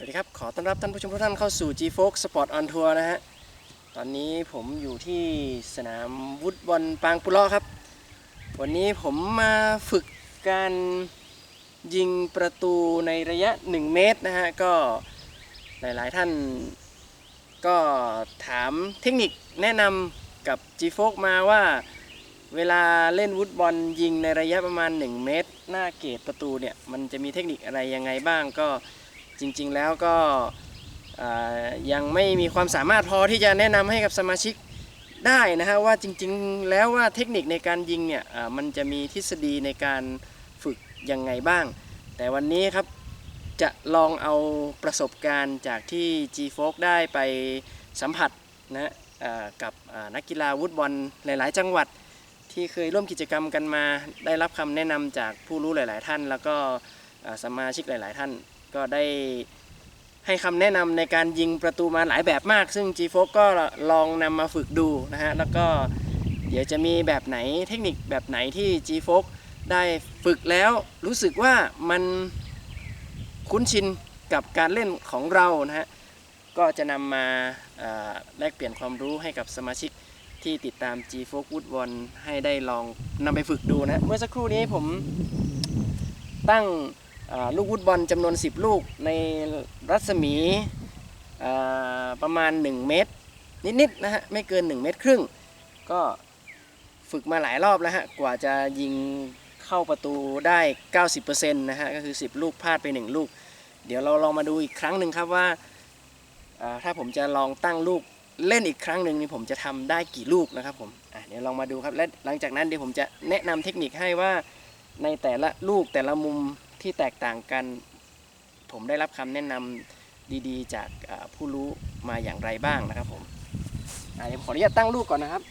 สวัสดีครับ ขอต้อนรับท่านผู้ชมทุกท่านเข้าสู่ G Fox Sport on Tour นะฮะ ตอนนี้ผมอยู่ที่สนามวุฒบอลปางปุเลาะครับ วันนี้ผมมาฝึกการยิงประตูในระยะ 1 เมตรนะฮะ ก็หลายๆท่านก็ถามเทคนิคแนะนำกับ G Fox มาว่าเวลาเล่นวุฒบอลยิงในระยะประมาณ 1 เมตร หน้าเกตประตูเนี่ย มันจะมีเทคนิคอะไรยังไงบ้างก็ จริงๆแล้วก็ยังไม่มีความสามารถพอที่จะแนะนำให้กับสมาชิกได้นะฮะว่าจริงๆแล้วว่าเทคนิคในการยิงเนี่ยมันจะมีทฤษฎีในการฝึกยังไงบ้าง แต่วันนี้ครับจะลองเอาประสบการณ์จากที่ G f o k ได้ไปสัมผัสนะกับนักกีฬาวุฒบอลหลาย ๆ จังหวัดที่เคยร่วมกิจกรรมกันมา ได้รับคำแนะนำจากผู้รู้หลาย ๆ ท่าน แล้วก็สมาชิกหลาย ๆ ท่าน ก็ได้ให้คำแนะนำในการยิงประตูมาหลายแบบมาก ซึ่ง g f o ก็ลองนำมาฝึกดูนะฮะ แล้วก็เดี๋ยวจะมีแบบไหนเทคนิคแบบไหนที่ g f o ได้ฝึกแล้วรู้สึกว่ามันคุ้นชินกับการเล่นของเรานะฮะ ก็จะนำมาแลกเปลี่ยนความรู้ให้กับสมาชิกที่ติดตาม g f o วูดวอนให้ได้ลองนำไปฝึกดูนะ เมื่อสักครู่นี้ผมตั้ง ลูกวุดบอลจำนวน 10 ลูกในรัศมีประมาณ 1 เมตร นิดๆนะฮะไม่เกิน 1 เมตรครึ่ง ก็ฝึกมาหลายรอบแล้วฮะกว่าจะยิงเข้าประตูได้ 90%นะฮะก็คือ 10 ลูกพลาดไป 1 ลูก เดี๋ยวเราลองมาดูอีกครั้งหนึ่งครับว่าถ้าผมจะลองตั้งลูกเล่นอีกครั้งหนึ่งนี่ผมจะทำได้กี่ลูกนะครับผมเดี๋ยวลองมาดูครับและหลังจากนั้นเดี๋ยวผมจะแนะนำเทคนิคให้ว่าในแต่ละลูกแต่ละมุม ที่แตกต่างกัน ผมได้รับคำแนะนำดีๆ จากผู้รู้มาอย่างไรบ้างนะครับผมเดี๋ยวผมขออนุญาตตั้งลูกก่อนนะครับ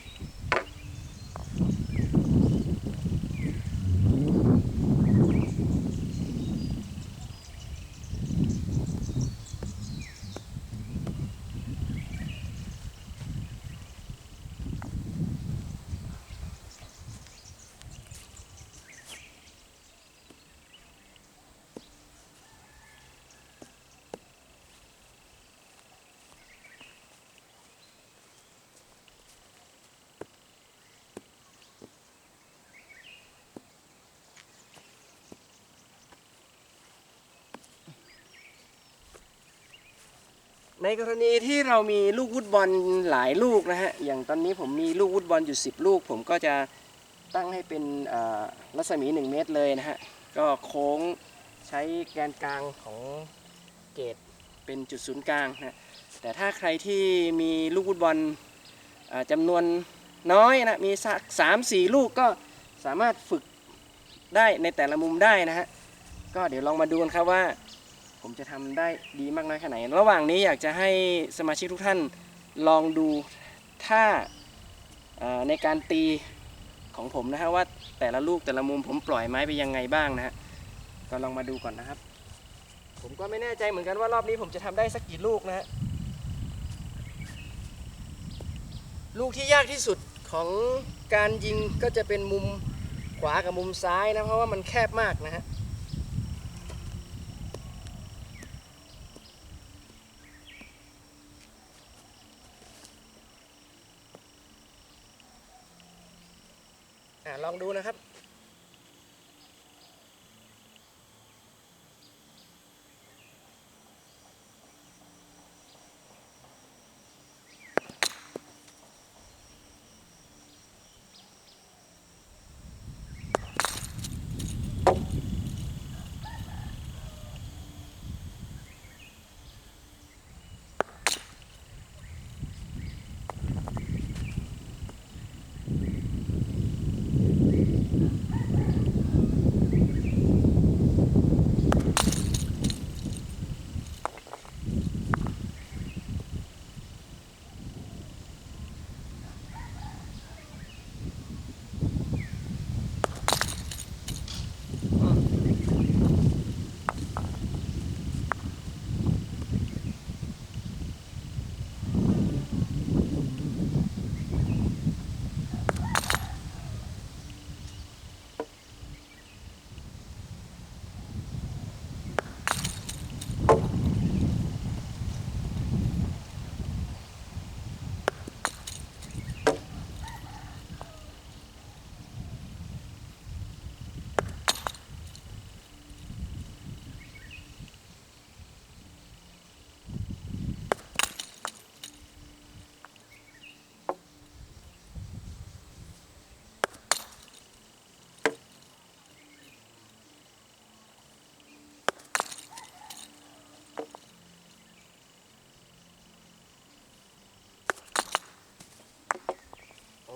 ในกรณีที่เรามีลูกวุดบอลหลายลูกนะฮะ อย่างตอนนี้ผมมีลูกวุดบอลอยู่ 10 ลูก ผมก็จะตั้งให้เป็นรัศมี 1 เมตรเลยนะฮะ ก็โค้งใช้แกนกลางของเกตเป็นจุดศูนย์กลางนะแต่ถ้าใครที่มีลูกวุดบอลจำนวนน้อยนะ มีสักสามสี่ลูกก็สามารถฝึกได้ในแต่ละมุมได้นะฮะ ก็เดี๋ยวลองมาดูกันครับว่า ผมจะทำได้ดีมากน้อยแค่ไหน ระหว่างนี้อยากจะให้สมาชิกทุกท่านลองดูท่าในการตีของผมนะฮะว่าแต่ละลูกแต่ละมุมผมปล่อยไม้ไปยังไงบ้างนะฮะก็ลองมาดูก่อนนะครับ ผมก็ไม่แน่ใจเหมือนกันว่ารอบนี้ผมจะทำได้สักกี่ลูกนะฮะลูกที่ยากที่สุดของการยิงก็จะเป็นมุมขวากับมุมซ้ายนะเพราะว่ามันแคบมากนะฮะ ลองดูนะครับ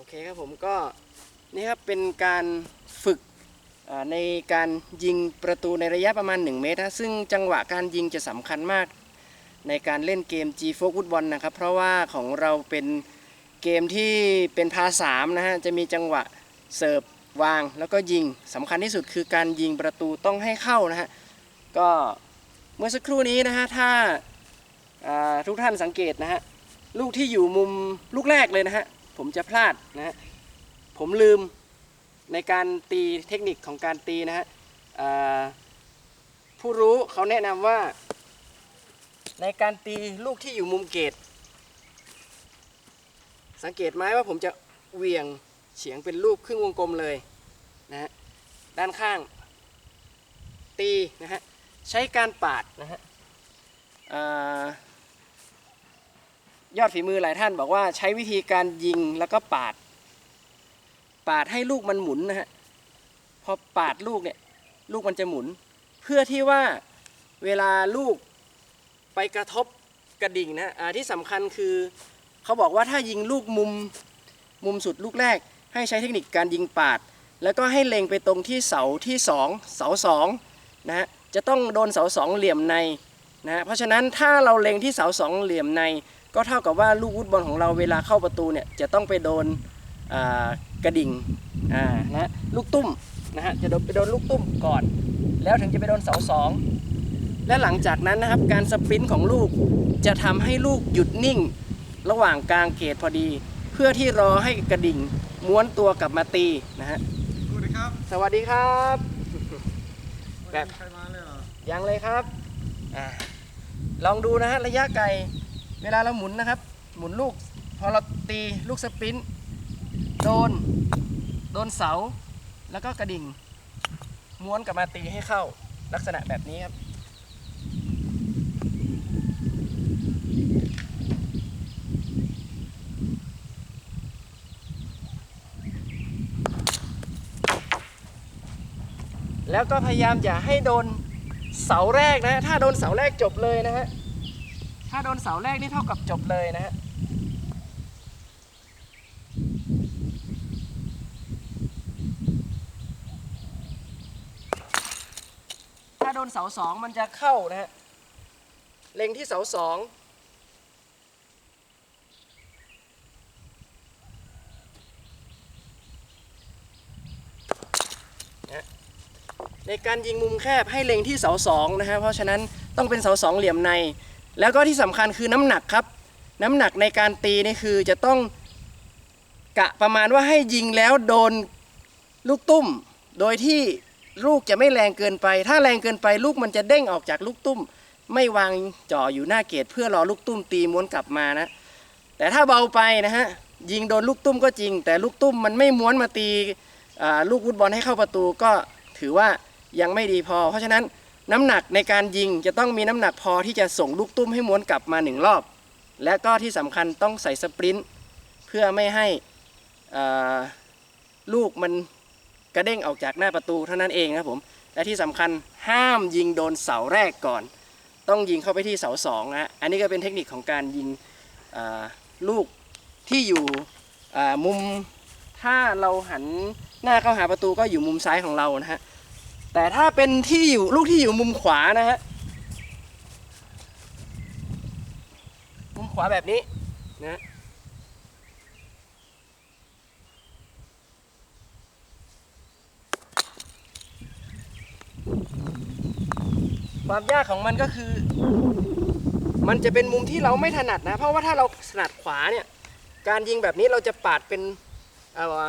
อเคครับผมก็นี่ครับเป็นการฝึกในการยิงประตูในระยะประมาณ 1 เมตรนะซึ่งจังหวะการยิงจะสำคัญมาก ในการเล่นเกม G f o ฟุตบอลนะครับ เพราะว่าของเราเป็นเกมที่เป็นพาสามนะฮะจะมีจังหวะเสิร์ฟวางแล้วก็ยิงสำคัญที่สุดคือการยิงประตูต้องให้เข้านะฮะก็เมื่อสักครู่นี้นะฮะถ้าาทุกท่านสังเกตนะฮะลูกที่อยู่มุมลูกแรกเลยนะฮะ ผมจะพลาดนะฮะผมลืมในการตีเทคนิคของการตีนะฮะผู้รู้เขาแนะนำว่า ในการตีลูกที่อยู่มุมเกต สังเกตไหมว่าผมจะเหวี่ยงเฉียงเป็นรูปครึ่งวงกลมเลยนะฮะด้านข้าง ตีนะฮะใช้การปาดนะฮะ ยอดฝีมือหลายท่านบอกว่าใช้วิธีการยิงแล้วก็ปาด ปาดให้ลูกมันหมุนนะฮะพอปาดลูกเนี่ยลูกมันจะหมุน เพื่อที่ว่าเวลาลูกไปกระทบกระดิ่งนะอ่าที่สำคัญคือเขาบอกว่าถ้ายิงลูกมุมมุมสุดลูกแรก ให้ใช้เทคนิคการยิงปาด แล้วก็ให้เล็งไปตรงที่เสาที่สองเสาสองนะฮะจะต้องโดนเสาสองเหลี่ยมในนะฮะเพราะฉะนั้นถ้าเราเล็งที่เสาสองเหลี่ยมใน ก็เท่ากับว่าลูกฟุตบอลของเราเวลาเข้าประตูเนี่ยจะต้องไปโดนอ่ากระดิ่งอ่านะลูกตุ้มนะฮะจะโดนไปโดนลูกตุ้มก่อน แล้วถึงจะไปโดนเสาสองและหลังจากนั้นนะครับการสปรินต์ของลูกจะทำให้ลูกหยุดนิ่ง ระหว่างกลางเกตพอดี เพื่อที่รอให้กระดิ่งม้วนตัวกลับมาตีนะฮะสวัสดีครับ สวัสดีครับแบบวันนี้มีใครมาเลยเหรอยังเลยครับอาลองดูนะฮะระยะไกล เวลาเราหมุนนะครับ หมุนลูก พอเราตีลูกสปรินต์โดน โดนเสา แล้วก็กระดิ่ง ม้วนกลับมาตีให้เข้าลักษณะแบบนี้ครับแล้วก็พยายามอย่าให้โดนเสาแรกนะ ถ้าโดนเสาแรกจบเลยนะฮะ ถ้าโดนเสาแรกนี่เท่ากับจบเลยนะฮะถ้าโดนเสาสองมันจะเข้านะฮะเล็งที่เสาสองในการยิงมุมแคบให้เล็งที่เสาสองนะฮะเพราะฉะนั้นต้องเป็นเสาสองเหลี่ยมใน แล้วก็ที่สำคัญคือน้ำหนักครับ น้ำหนักในการตีนี่คือจะต้องกะประมาณว่าให้ยิงแล้วโดนลูกตุ้ม โดยที่ลูกจะไม่แรงเกินไป ถ้าแรงเกินไปลูกมันจะเด้งออกจากลูกตุ้ม ไม่วางจ่ออยู่หน้าเกตเพื่อรอลูกตุ้มตีม้วนกลับมานะ แต่ถ้าเบาไปนะฮะยิงโดนลูกตุ้มก็จริง แต่ลูกตุ้มมันไม่ม้วนมาตีลูกฟุตบอลให้เข้าประตูก็ถือว่ายังไม่ดีพอ เพราะฉะนั้น น้ำหนักในการยิงจะต้องมีน้ำหนักพอที่จะส่งลูกตุ้มให้ม้วนกลับมาหนึ่งรอบ และก็ที่สำคัญต้องใส่สปรินต์เพื่อไม่ให้ลูกมันกระเด้งออกจากหน้าประตูเท่านั้นเองครับผม และที่สำคัญห้ามยิงโดนเสาแรกก่อน ต้องยิงเข้าไปที่เสาสองนะอันนี้ก็เป็นเทคนิคของการยิงลูกที่อยู่มุมถ้าเราหันหน้าเข้าหาประตูก็อยู่มุมซ้ายของเรานะฮะ แต่ถ้าเป็นที่อยู่ลูกที่อยู่มุมขวานะฮะมุมขวาแบบนี้นะความยากของมันก็คือ มันจะเป็นมุมที่เราไม่ถนัดนะ เพราะว่าถ้าเราถนัดขวาเนี่ยการยิงแบบนี้เราจะปาดเป็นเอ่อ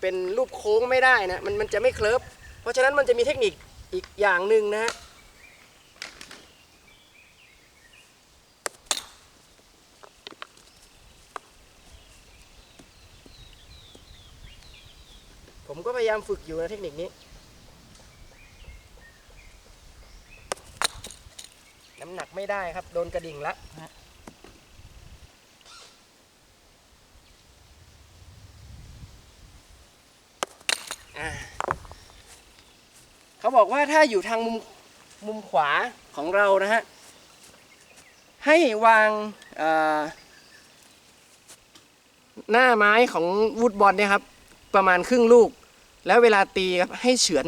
เป็นรูปโค้งไม่ได้นะมันมันจะไม่เคลิบ ราะฉะนั้นมันจะมีเทคนิคอีกอย่างหนึ่งนะฮะผมก็พยายามฝึกอยู่นะเทคนิคนี้ น้ำหนักไม่ได้ครับ โดนกระดิ่งละนะฮะอ่า เขา บอกว่าถ้าอยู่ทางมุมมุมขวาของเรานะฮะให้วางหน้าไม้ของวูดบอลเนี่ยครับ ประมาณครึ่งลูก แล้วเวลาตีครับให้เฉือน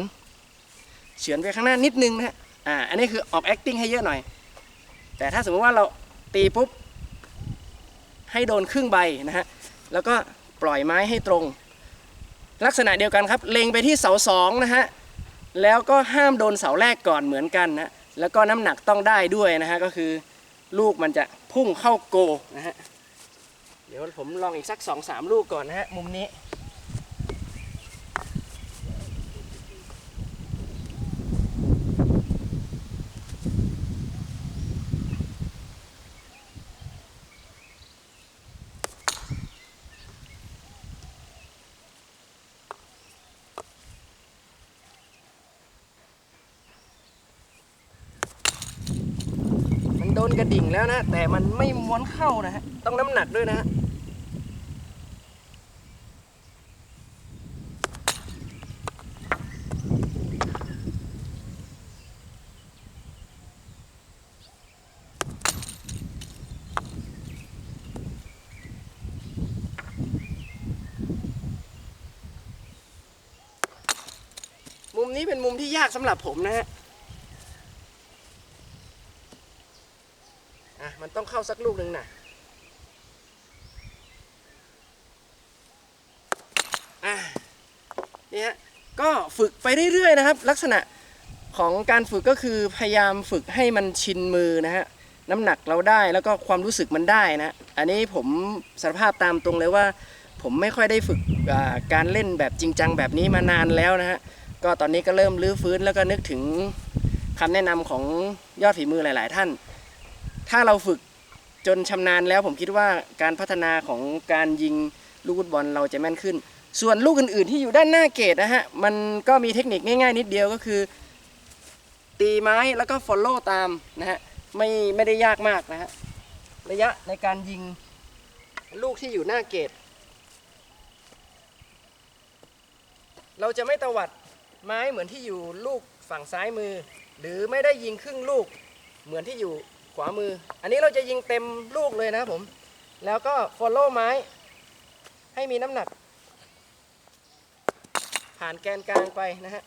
เฉือนไปข้างหน้านิดนึงนะฮะอ่าอันนี้คือออก acting ให้เยอะหน่อย แต่ถ้าสมมติว่าเราตีปุ๊บ ให้โดนครึ่งใบนะฮะแล้วก็ปล่อยไม้ให้ตรง ลักษณะเดียวกันครับ เล็งไปที่เสาสองนะฮะ แล้วก็ห้ามโดนเสาแรกก่อนเหมือนกันนะแล้วก็น้ำหนักต้องได้ด้วยนะฮะก็คือลูกมันจะพุ่งเข้าโกนะฮะเดี๋ยวผมลองอีกสักสองสามลูกก่อนนะฮะมุมนี้ กระดิ่งแล้วนะ แต่มันไม่ม้วนเข้านะฮะ ต้องน้ำหนักด้วยนะฮะมุมนี้เป็นมุมที่ยากสำหรับผมนะฮะ อะ มันต้องเข้าสักลูกหนึ่งนะอะนี่ฮะก็ฝึกไปเรื่อยๆนะครับ ลักษณะของการฝึกก็คือพยายามฝึกให้มันชินมือนะฮะน้ำหนักเราได้แล้วก็ความรู้สึกมันได้นะอันนี้ผมสารภาพตามตรงเลยว่า ผมไม่ค่อยได้ฝึกการเล่นแบบจริงจังแบบนี้มานานแล้วนะฮะก็ตอนนี้ก็เริ่มลื้อฟื้นแล้วก็นึกถึงคำแนะนำของยอดฝีมือหลาย ๆ ท่าน ถ้าเราฝึก จนชำนาญแล้วผมคิดว่าการพัฒนาของการยิงลูกฟุตบอลเราจะแม่นขึ้น ส่วนลูกอื่นๆที่อยู่ด้านหน้าเกตนะฮะ มันก็มีเทคนิคง่าย ๆ นิดเดียวก็คือ ตีไม้แล้วก็ follow ตามนะฮะไม่ไม่ได้ยากมากนะฮะระยะในการยิงลูกที่อยู่หน้าเกต เราจะไม่ตวัดไม้เหมือนที่อยู่ลูกฝั่งซ้ายมือ หรือไม่ได้ยิงครึ่งลูกเหมือนที่อยู่ วามือ อันนี้เราจะยิงเต็มลูกเลยนะผม แล้วก็ follow ไม้ ให้มีน้ำหนัก ผ่านแกนกลางไปนะฮะ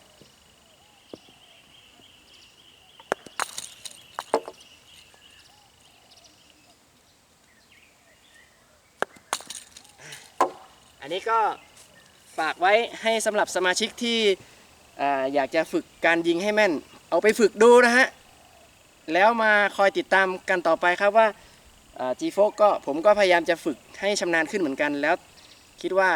อันนี้ก็ฝากไว้ให้สำหรับสมาชิกที่ออยากจะฝึกการยิงให้แม่น เอาไปฝึกดูนะฮะ แล้วมาคอยติดตามกันต่อไปครับว่าจีโฟก็ผมก็พยายามจะฝึกให้ชำนาญขึ้นเหมือนกัน แล้วคิดว่า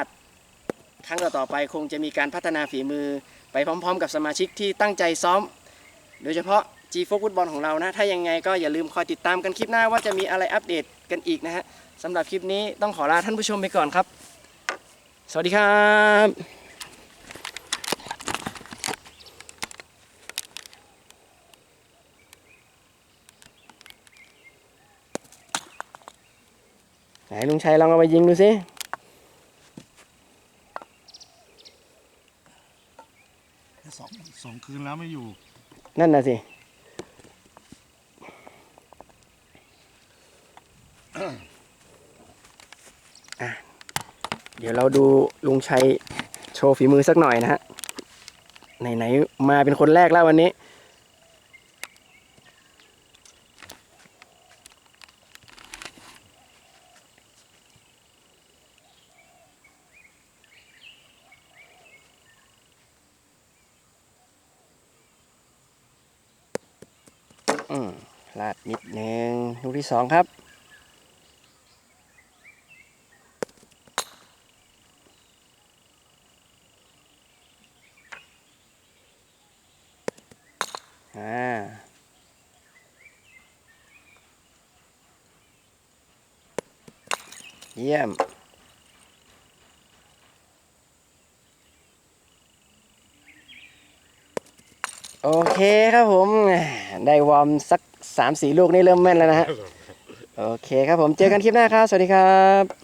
ครั้งต่อๆไปคงจะมีการพัฒนาฝีมือไปพร้อม ๆ กับสมาชิกที่ตั้งใจซ้อม โดยเฉพาะ G โฟฟุตบอลของเรานะ ถ้ายังไงก็อย่าลืมคอยติดตามกันคลิปหน้าว่าจะมีอะไรอัปเดตกันอีกนะฮะสำหรับคลิปนี้ต้องขอลาท่านผู้ชมไปก่อนครับ สวัสดีครับ ไหนลุงชัยลองเอาไปยิงดูสิสองสองคืนแล้วไม่อยู่ นั่นน่ะสิอะเดี๋ยวเราดูลุงชัยโชว์ฝีมือสักหน่อยนะฮะ ไหน ๆ มาเป็นคนแรกแล้ววันนี้ อืมพลาดนิดนึงลูกที่ สองครับ อ่า เยี่ยมโอเคครับผม ได้วอร์มสักสามสี่ลูกนี่เริ่มแม่นแล้วนะฮะ โอเคครับผมเจอกันคลิปหน้าครับ สวัสดีครับ